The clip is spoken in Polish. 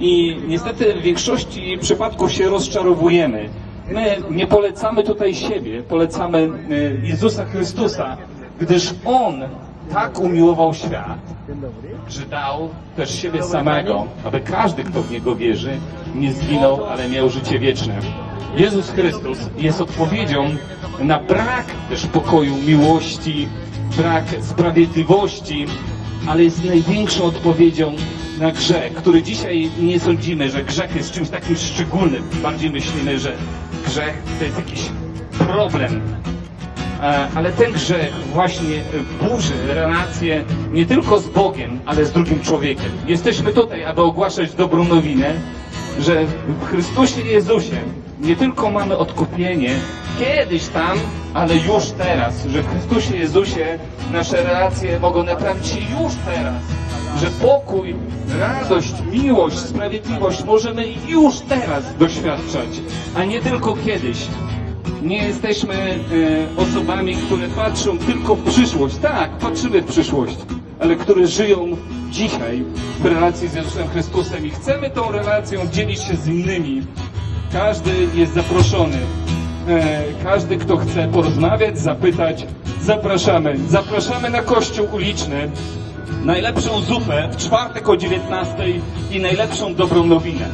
I niestety w większości przypadków się rozczarowujemy. My nie polecamy tutaj siebie, polecamy e, Jezusa Chrystusa, gdyż On tak umiłował świat, że dał też siebie samego, aby każdy, kto w Niego wierzy, nie zginął, ale miał życie wieczne. Jezus Chrystus jest odpowiedzią na brak też pokoju, miłości, brak sprawiedliwości, ale jest największą odpowiedzią na grzech, który dzisiaj nie sądzimy, że grzech jest czymś takim szczególnym. Bardziej myślimy, że grzech to jest jakiś problem, E, ale ten grzech właśnie burzy relacje nie tylko z Bogiem, ale z drugim człowiekiem. Jesteśmy tutaj, aby ogłaszać dobrą nowinę, że w Chrystusie Jezusie nie tylko mamy odkupienie kiedyś tam, ale już teraz, że w Chrystusie Jezusie nasze relacje mogą naprawić się już teraz, że pokój, radość, miłość, sprawiedliwość możemy już teraz doświadczać, a nie tylko kiedyś. Nie jesteśmy e, osobami, które patrzą tylko w przyszłość. Tak, patrzymy w przyszłość, ale które żyją dzisiaj w relacji z Jezusem Chrystusem i chcemy tą relacją dzielić się z innymi. Każdy jest zaproszony. E, każdy, kto chce porozmawiać, zapytać, zapraszamy. Zapraszamy na kościół uliczny, najlepszą zupę w czwartek o 19 i najlepszą dobrą nowinę.